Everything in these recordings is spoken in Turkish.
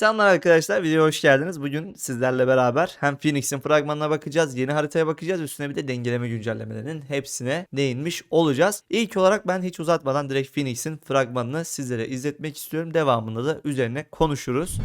Selamlar arkadaşlar videoya hoş geldiniz. Bugün sizlerle beraber hem Phoenix'in fragmanına bakacağız, yeni haritaya bakacağız, üstüne bir de dengeleme güncellemelerinin hepsine değinmiş olacağız. İlk olarak ben hiç uzatmadan direkt Phoenix'in fragmanını sizlere izletmek istiyorum. Devamında da üzerine konuşuruz.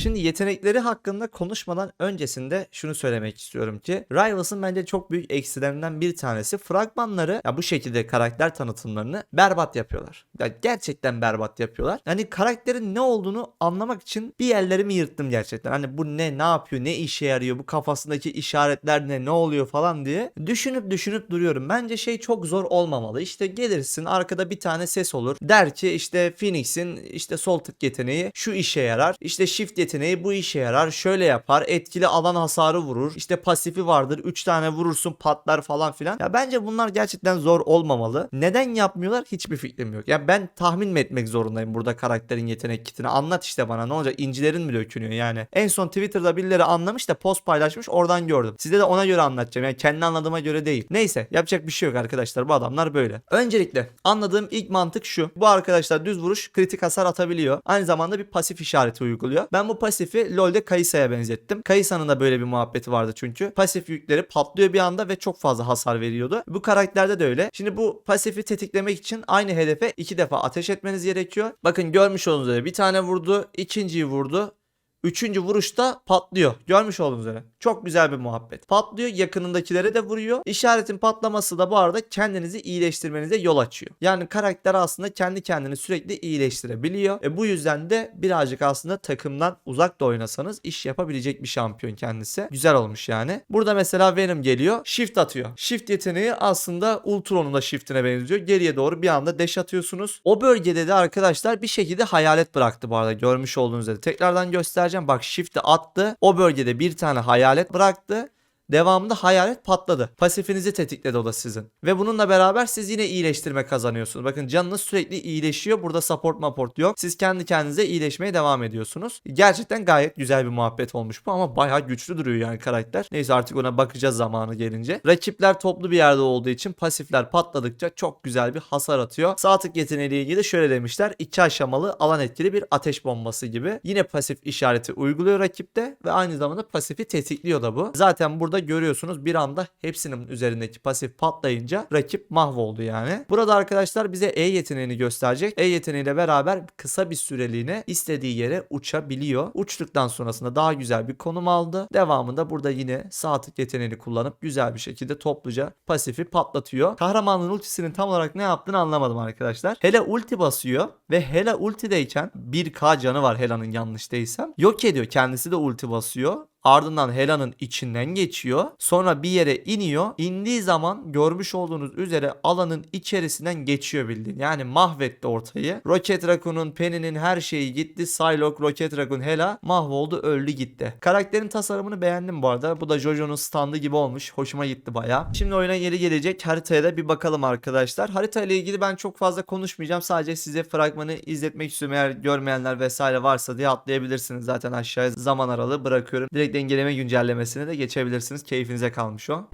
Şimdi yetenekleri hakkında konuşmadan öncesinde şunu söylemek istiyorum ki Rivals'ın bence çok büyük eksilerinden bir tanesi fragmanları ya bu şekilde karakter tanıtımlarını berbat yapıyorlar. Ya gerçekten berbat yapıyorlar. Hani karakterin ne olduğunu anlamak için bir yerlerimi yırttım gerçekten. Hani bu ne ne yapıyor ne işe yarıyor bu kafasındaki işaretler ne ne oluyor falan diye düşünüp düşünüp duruyorum. Bence şey çok zor olmamalı. İşte gelirsin arkada bir tane ses olur. Der ki işte Phoenix'in işte sol tık yeteneği şu işe yarar. İşte shift yeteneği bu işe yarar. Şöyle yapar. Etkili alan hasarı vurur. İşte pasifi vardır. 3 tane vurursun patlar falan filan. Ya bence bunlar gerçekten zor olmamalı. Neden yapmıyorlar hiçbir fikrim yok. Ya ben tahmin mi etmek zorundayım burada karakterin yetenek kitini? Anlat işte bana ne olacak? İncilerin mi dökünüyor yani? En son Twitter'da birileri anlamış da post paylaşmış oradan gördüm. Size de ona göre anlatacağım. Yani kendi anladığıma göre değil. Neyse yapacak bir şey yok arkadaşlar. Bu adamlar böyle. Öncelikle anladığım ilk mantık şu. Bu arkadaşlar düz vuruş kritik hasar atabiliyor. Aynı zamanda bir pasif işareti uyguluyor. Ben bu pasifi LoL'de Kayısa'ya benzettim. Kayısa'nın da böyle bir muhabbeti vardı çünkü. Pasif yükleri patlıyor bir anda ve çok fazla hasar veriyordu. Bu karakterde de öyle. Şimdi bu pasifi tetiklemek için aynı hedefe iki defa ateş etmeniz gerekiyor. Bakın görmüş olduğunuz üzere bir tane vurdu, ikinciyi vurdu. Üçüncü vuruşta patlıyor. Görmüş olduğunuz üzere. Çok güzel bir muhabbet. Patlıyor yakınındakilere de vuruyor. İşaretin patlaması da bu arada kendinizi iyileştirmenize yol açıyor. Yani karakter aslında kendi kendini sürekli iyileştirebiliyor. E bu yüzden de birazcık aslında takımdan uzak da oynasanız iş yapabilecek bir şampiyon kendisi. Güzel olmuş yani. Burada mesela Venom geliyor. Shift atıyor. Shift yeteneği aslında Ultron'un da shift'ine benziyor. Geriye doğru bir anda dash atıyorsunuz. O bölgede de arkadaşlar bir şekilde hayalet bıraktı bu arada. Görmüş olduğunuz üzere. Tekrardan göstereceğim. Bak shift'i attı. O bölgede bir tane hayalet bıraktı. Devamında hayalet patladı. Pasifinizi tetikledi o da sizin. Ve bununla beraber siz yine iyileştirme kazanıyorsunuz. Bakın canınız sürekli iyileşiyor. Burada support maport yok. Siz kendi kendinize iyileşmeye devam ediyorsunuz. Gerçekten gayet güzel bir muhabbet olmuş bu ama bayağı güçlü duruyor yani karakter. Neyse artık ona bakacağız zamanı gelince. Rakipler toplu bir yerde olduğu için pasifler patladıkça çok güzel bir hasar atıyor. Sağ tık yeteneğiyle ilgili şöyle demişler. iki aşamalı alan etkili bir ateş bombası gibi. Yine pasif işareti uyguluyor rakipte ve aynı zamanda pasifi tetikliyor da bu. Zaten burada görüyorsunuz bir anda hepsinin üzerindeki pasif patlayınca rakip mahvoldu yani. Burada arkadaşlar bize E yeteneğini gösterecek. E yeteneğiyle beraber kısa bir süreliğine istediği yere uçabiliyor. Uçtuktan sonrasında daha güzel bir konum aldı. Devamında burada yine sağ tık yeteneğini kullanıp güzel bir şekilde topluca pasifi patlatıyor. Kahramanın ultisinin tam olarak ne yaptığını anlamadım arkadaşlar. Hele ulti basıyor ve Hela ultideyken 1k canı var Hela'nın yanlış değilsem. Yok ediyor. Kendisi de ulti basıyor. Ardından Hela'nın içinden geçiyor. Sonra bir yere iniyor. İndiği zaman görmüş olduğunuz üzere alanın içerisinden geçiyor bildiğin. Yani mahvetti ortayı. Rocket Raccoon'un, Penny'nin her şeyi gitti. Psylocke, Rocket Raccoon, Hela mahvoldu, öldü gitti. Karakterin tasarımını beğendim bu arada. Bu da Jojo'nun standı gibi olmuş. Hoşuma gitti baya. Şimdi oyuna geri gelecek haritaya da bir bakalım arkadaşlar. Harita ile ilgili ben çok fazla konuşmayacağım. Sadece size fragmanı izletmek istiyorum. Eğer görmeyenler vesaire varsa diye atlayabilirsiniz. Zaten aşağıya zaman aralığı bırakıyorum. Direkt dengeleme güncellemesine de geçebilirsiniz. Keyfinize kalmış o.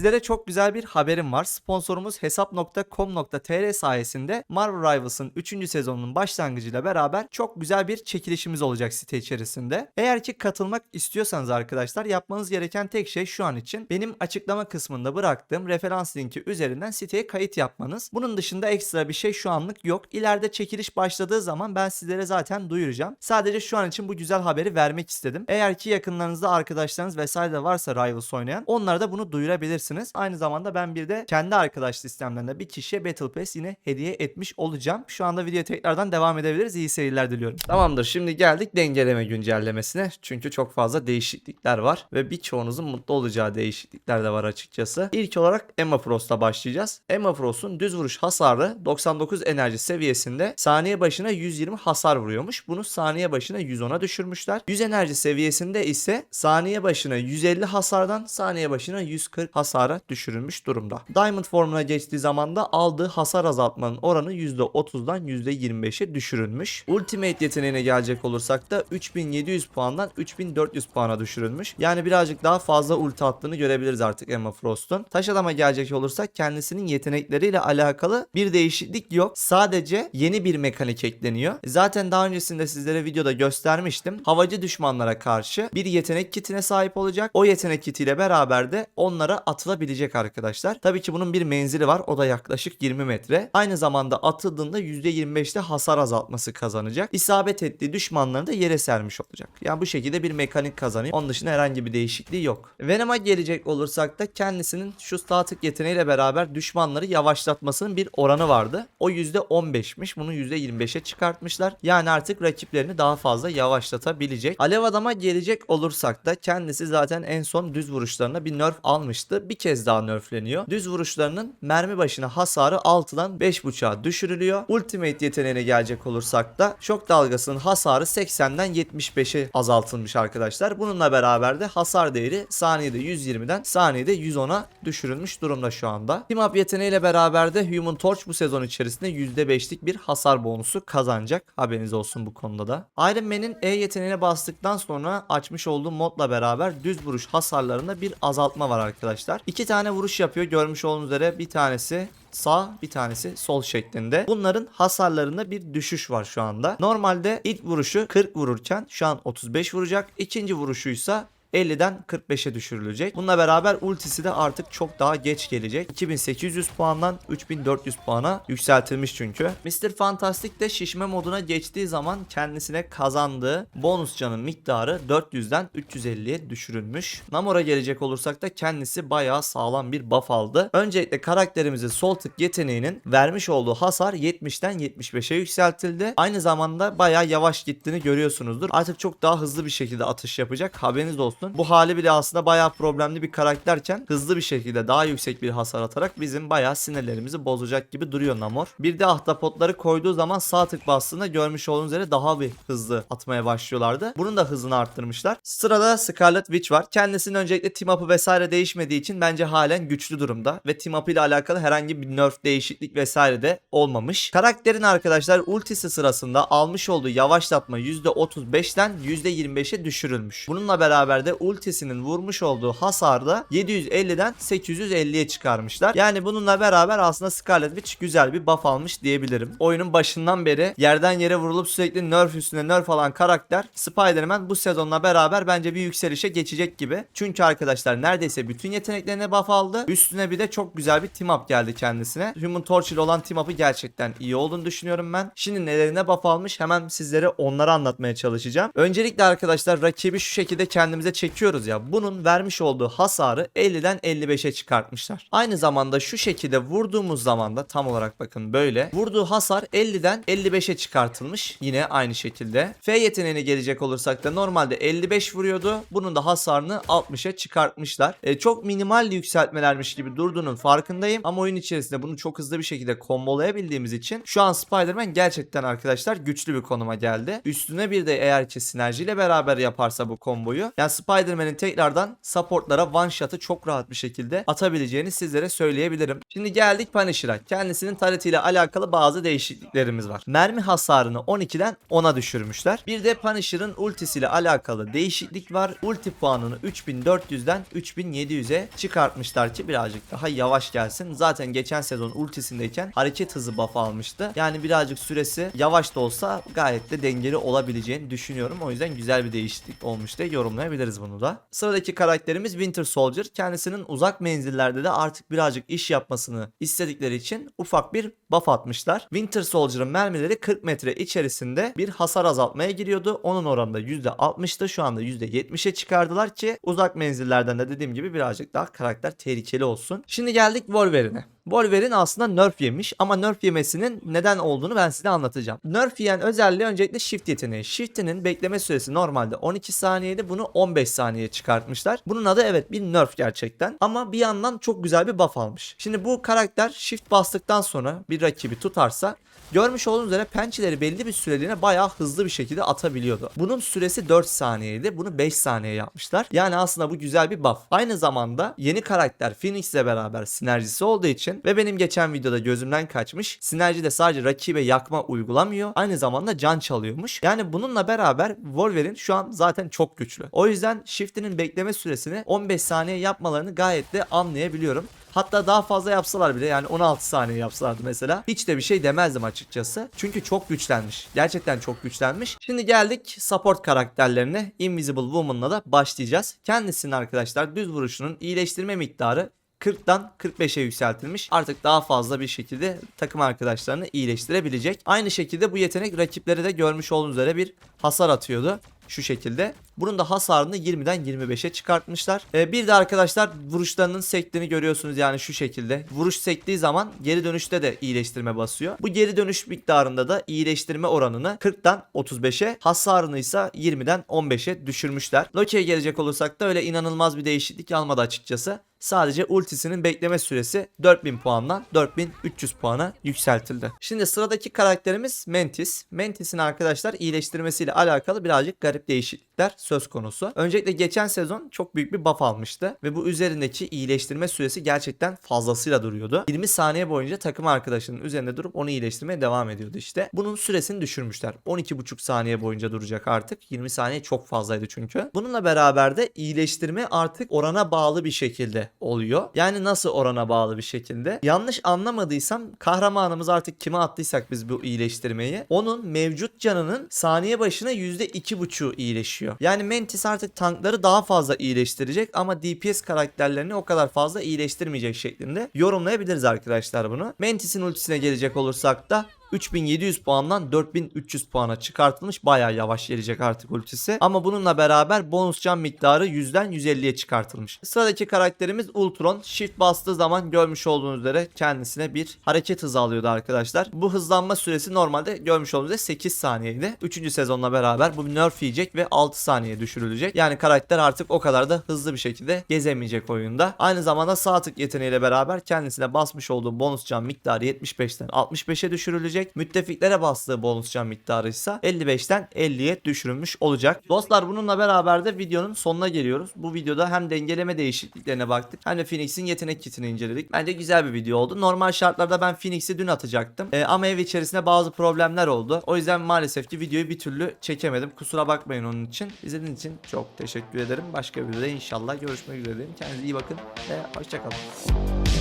Sizlere çok güzel bir haberim var. Sponsorumuz hesap.com.tr sayesinde Marvel Rivals'ın 3. sezonunun başlangıcıyla beraber çok güzel bir çekilişimiz olacak site içerisinde. Eğer ki katılmak istiyorsanız arkadaşlar yapmanız gereken tek şey şu an için benim açıklama kısmında bıraktığım referans linki üzerinden siteye kayıt yapmanız. Bunun dışında ekstra bir şey şu anlık yok. İleride çekiliş başladığı zaman ben sizlere zaten duyuracağım. Sadece şu an için bu güzel haberi vermek istedim. Eğer ki yakınlarınızda arkadaşlarınız vesaire de varsa Rivals oynayan onlara da bunu duyurabilirsiniz. Aynı zamanda ben bir de kendi arkadaş listemden bir kişiye Battle Pass yine hediye etmiş olacağım. Şu anda videoya tekrardan devam edebiliriz. İyi seyirler diliyorum. Tamamdır şimdi geldik dengeleme güncellemesine. Çünkü çok fazla değişiklikler var ve birçoğunuzun mutlu olacağı değişiklikler de var açıkçası. İlk olarak Emma Frost'la başlayacağız. Emma Frost'un düz vuruş hasarı 99 enerji seviyesinde saniye başına 120 hasar vuruyormuş. Bunu saniye başına 110'a düşürmüşler. 100 enerji seviyesinde ise saniye başına 150 hasardan saniye başına 140 hasara düşürülmüş durumda. Diamond formuna geçtiği zaman da aldığı hasar azaltmanın oranı %30'dan %25'e düşürülmüş. Ultimate yeteneğine gelecek olursak da 3700 puandan 3400 puana düşürülmüş. Yani birazcık daha fazla ulti attığını görebiliriz artık Emma Frost'un. Taş adama gelecek olursak kendisinin yetenekleriyle alakalı bir değişiklik yok. Sadece yeni bir mekanik ekleniyor. Zaten daha öncesinde sizlere videoda göstermiştim. Havacı düşmanlara karşı bir yetenek kitine sahip olacak. O yetenek kitiyle beraber de onlara atılabilecek arkadaşlar. Tabii ki bunun bir menzili var. O da yaklaşık 20 metre. Aynı zamanda atıldığında %25'te hasar azaltması kazanacak. İsabet ettiği düşmanlarını da yere sermiş olacak. Yani bu şekilde bir mekanik kazanıyor. Onun dışında herhangi bir değişikliği yok. Venom'a gelecek olursak da kendisinin şu statik yeteneğiyle beraber düşmanları yavaşlatmasının bir oranı vardı. O %15'miş. Bunu %25'e çıkartmışlar. Yani artık rakiplerini daha fazla yavaşlatabilecek. Alev adama gelecek olursak da kendisi zaten en son düz vuruşlarına bir nerf almıştı. Bir kez daha nerfleniyor. Düz vuruşlarının mermi başına hasarı 6'dan 5.5'a düşürülüyor. Ultimate yeteneğine gelecek olursak da şok dalgasının hasarı 80'den 75'e azaltılmış arkadaşlar. Bununla beraber de hasar değeri saniyede 120'den saniyede 110'a düşürülmüş durumda şu anda. Team Up yeteneğiyle beraber de Human Torch bu sezon içerisinde %5'lik bir hasar bonusu kazanacak. Haberiniz olsun bu konuda da. Iron Man'in E yeteneğine bastıktan sonra açmış olduğu modla beraber düz vuruş hasarlarında bir azaltma var arkadaşlar. İki tane vuruş yapıyor görmüş olduğunuz üzere bir tanesi sağ bir tanesi sol şeklinde. Bunların hasarlarında bir düşüş var şu anda. Normalde ilk vuruşu 40 vururken şu an 35 vuracak. İkinci vuruşuysa 50'den 45'e düşürülecek. Bununla beraber ultisi de artık çok daha geç gelecek. 2800 puandan 3400 puana yükseltilmiş çünkü. Mr. Fantastic de şişme moduna geçtiği zaman kendisine kazandığı bonus canın miktarı 400'den 350'ye düşürülmüş. Namor'a gelecek olursak da kendisi bayağı sağlam bir buff aldı. Öncelikle karakterimizin sol tık yeteneğinin vermiş olduğu hasar 70'ten 75'e yükseltildi. Aynı zamanda bayağı yavaş gittiğini görüyorsunuzdur. Artık çok daha hızlı bir şekilde atış yapacak. Haberiniz olsun. Bu hali bile aslında bayağı problemli bir karakterken hızlı bir şekilde daha yüksek bir hasar atarak bizim bayağı sinirlerimizi bozacak gibi duruyor Namor. Bir de ahtapotları koyduğu zaman sağ tık bastığında görmüş olduğunuz üzere daha bir hızlı atmaya başlıyorlardı. Bunun da hızını arttırmışlar. Sırada Scarlet Witch var. Kendisinin öncelikle team up'ı vesaire değişmediği için bence halen güçlü durumda ve team up ile alakalı herhangi bir nerf değişiklik vesaire de olmamış. Karakterin arkadaşlar ultisi sırasında almış olduğu yavaşlatma %35'ten %25'e düşürülmüş. Bununla beraber de ultisinin vurmuş olduğu hasar da 750'den 850'ye çıkarmışlar. Yani bununla beraber aslında Scarlet Witch güzel bir buff almış diyebilirim. Oyunun başından beri yerden yere vurulup sürekli nerf üstüne nerf alan karakter Spider-Man bu sezonla beraber bence bir yükselişe geçecek gibi. Çünkü arkadaşlar neredeyse bütün yeteneklerine buff aldı. Üstüne bir de çok güzel bir team up geldi kendisine. Human Torch ile olan team up'ı gerçekten iyi olduğunu düşünüyorum ben. Şimdi nelerine buff almış hemen sizlere onları anlatmaya çalışacağım. Öncelikle arkadaşlar rakibi şu şekilde kendimize çekiyoruz ya. Bunun vermiş olduğu hasarı 50'den 55'e çıkartmışlar. Aynı zamanda şu şekilde vurduğumuz zaman da tam olarak bakın böyle. Vurduğu hasar 50'den 55'e çıkartılmış. Yine aynı şekilde. F yeteneğine gelecek olursak da normalde 55 vuruyordu. Bunun da hasarını 60'a çıkartmışlar. E, çok minimal yükseltmelermiş gibi durduğunun farkındayım. Ama oyun içerisinde bunu çok hızlı bir şekilde kombolayabildiğimiz için şu an Spider-Man gerçekten arkadaşlar güçlü bir konuma geldi. Üstüne bir de eğer ki sinerjiyle beraber yaparsa bu komboyu. Yani Spider-Man'in tekrardan supportlara one shot'ı çok rahat bir şekilde atabileceğini sizlere söyleyebilirim. Şimdi geldik Punisher'a. Kendisinin taretiyle alakalı bazı değişikliklerimiz var. Mermi hasarını 12'den 10'a düşürmüşler. Bir de Punisher'ın ultisiyle alakalı değişiklik var. Ulti puanını 3400'den 3700'e çıkartmışlar ki birazcık daha yavaş gelsin. Zaten geçen sezon ultisindeyken hareket hızı buff almıştı. Yani birazcık süresi yavaş da olsa gayet de dengeli olabileceğini düşünüyorum. O yüzden güzel bir değişiklik olmuş diye yorumlayabiliriz bunu da. Sıradaki karakterimiz Winter Soldier. Kendisinin uzak menzillerde de artık birazcık iş yapmasını istedikleri için ufak bir buff atmışlar. Winter Soldier'ın mermileri 40 metre içerisinde bir hasar azaltmaya giriyordu. Onun oranında %60'tı. Şu anda %70'e çıkardılar ki uzak menzillerden de dediğim gibi birazcık daha karakter tehlikeli olsun. Şimdi geldik Wolverine'e. Wolverine aslında nerf yemiş ama nerf yemesinin neden olduğunu ben size anlatacağım. Nerf yiyen özelliği öncelikle shift yeteneği. Shift'inin bekleme süresi normalde 12 saniyeydi. Bunu 15 saniyeye çıkartmışlar. Bunun adı evet bir nerf gerçekten. Ama bir yandan çok güzel bir buff almış. Şimdi bu karakter shift bastıktan sonra bir rakibi tutarsa Görmüş olduğunuz üzere pençeleri belli bir süreliğine bayağı hızlı bir şekilde atabiliyordu. Bunun süresi 4 saniyeydi. Bunu 5 saniye yapmışlar. Yani aslında bu güzel bir buff. Aynı zamanda yeni karakter Phoenix ile beraber sinerjisi olduğu için ve benim geçen videoda gözümden kaçmış. Sinerji de sadece rakibe yakma uygulamıyor. Aynı zamanda can çalıyormuş. Yani bununla beraber Wolverine şu an zaten çok güçlü. O yüzden Shift'inin bekleme süresini 15 saniye yapmalarını gayet de anlayabiliyorum. Hatta daha fazla yapsalar bile yani 16 saniye yapsalardı mesela hiç de bir şey demezdim açıkçası. Çünkü çok güçlenmiş. Gerçekten çok güçlenmiş. Şimdi geldik support karakterlerine. Invisible Woman'la da başlayacağız. Kendisinin arkadaşlar düz vuruşunun iyileştirme miktarı 40'tan 45'e yükseltilmiş. Artık daha fazla bir şekilde takım arkadaşlarını iyileştirebilecek. Aynı şekilde bu yetenek rakipleri de görmüş olduğunuz üzere bir hasar atıyordu şu şekilde. Bunun da hasarını 20'den 25'e çıkartmışlar. Ee, bir de arkadaşlar vuruşlarının sektiğini görüyorsunuz yani şu şekilde. Vuruş sektiği zaman geri dönüşte de iyileştirme basıyor. Bu geri dönüş miktarında da iyileştirme oranını 40'tan 35'e hasarını ise 20'den 15'e düşürmüşler. Loki'ye gelecek olursak da öyle inanılmaz bir değişiklik almadı açıkçası. Sadece ultisinin bekleme süresi 4000 puandan 4300 puana yükseltildi. Şimdi sıradaki karakterimiz Mantis. Mantis'in arkadaşlar iyileştirmesiyle alakalı birazcık garip değişiklikler söz konusu. Öncelikle geçen sezon çok büyük bir buff almıştı ve bu üzerindeki iyileştirme süresi gerçekten fazlasıyla duruyordu. 20 saniye boyunca takım arkadaşının üzerinde durup onu iyileştirmeye devam ediyordu işte. Bunun süresini düşürmüşler. 12,5 saniye boyunca duracak artık. 20 saniye çok fazlaydı çünkü. Bununla beraber de iyileştirme artık orana bağlı bir şekilde oluyor. Yani nasıl orana bağlı bir şekilde? Yanlış anlamadıysam kahramanımız artık kime attıysak biz bu iyileştirmeyi onun mevcut canının saniye başına %2,5 iyileşiyor. Yani Mantis artık tankları daha fazla iyileştirecek ama DPS karakterlerini o kadar fazla iyileştirmeyecek şeklinde yorumlayabiliriz arkadaşlar bunu. Mantis'in ultisine gelecek olursak da 3700 puandan 4300 puana çıkartılmış. Bayağı yavaş gelecek artık ultisi. Ama bununla beraber bonus can miktarı 100'den 150'ye çıkartılmış. Sıradaki karakterimiz Ultron. Shift bastığı zaman görmüş olduğunuz üzere kendisine bir hareket hızı alıyordu arkadaşlar. Bu hızlanma süresi normalde görmüş olduğunuz üzere 8 saniyeydi. 3. sezonla beraber bu nerf yiyecek ve 6 saniye düşürülecek. Yani karakter artık o kadar da hızlı bir şekilde gezemeyecek oyunda. Aynı zamanda sağ tık yeteneğiyle beraber kendisine basmış olduğu bonus can miktarı 75'ten 65'e düşürülecek. Müttefiklere bastığı bonus can miktarı ise 55'ten 50'ye düşürülmüş olacak. Dostlar bununla beraber de videonun sonuna geliyoruz. Bu videoda hem dengeleme değişikliklerine baktık hem de Phoenix'in yetenek kitini inceledik. Bence güzel bir video oldu. Normal şartlarda ben Phoenix'i dün atacaktım. Ee, ama ev içerisinde bazı problemler oldu. O yüzden maalesef ki videoyu bir türlü çekemedim. Kusura bakmayın onun için. İzlediğiniz için çok teşekkür ederim. Başka bir videoda inşallah görüşmek üzere. Kendinize iyi bakın ve hoşçakalın.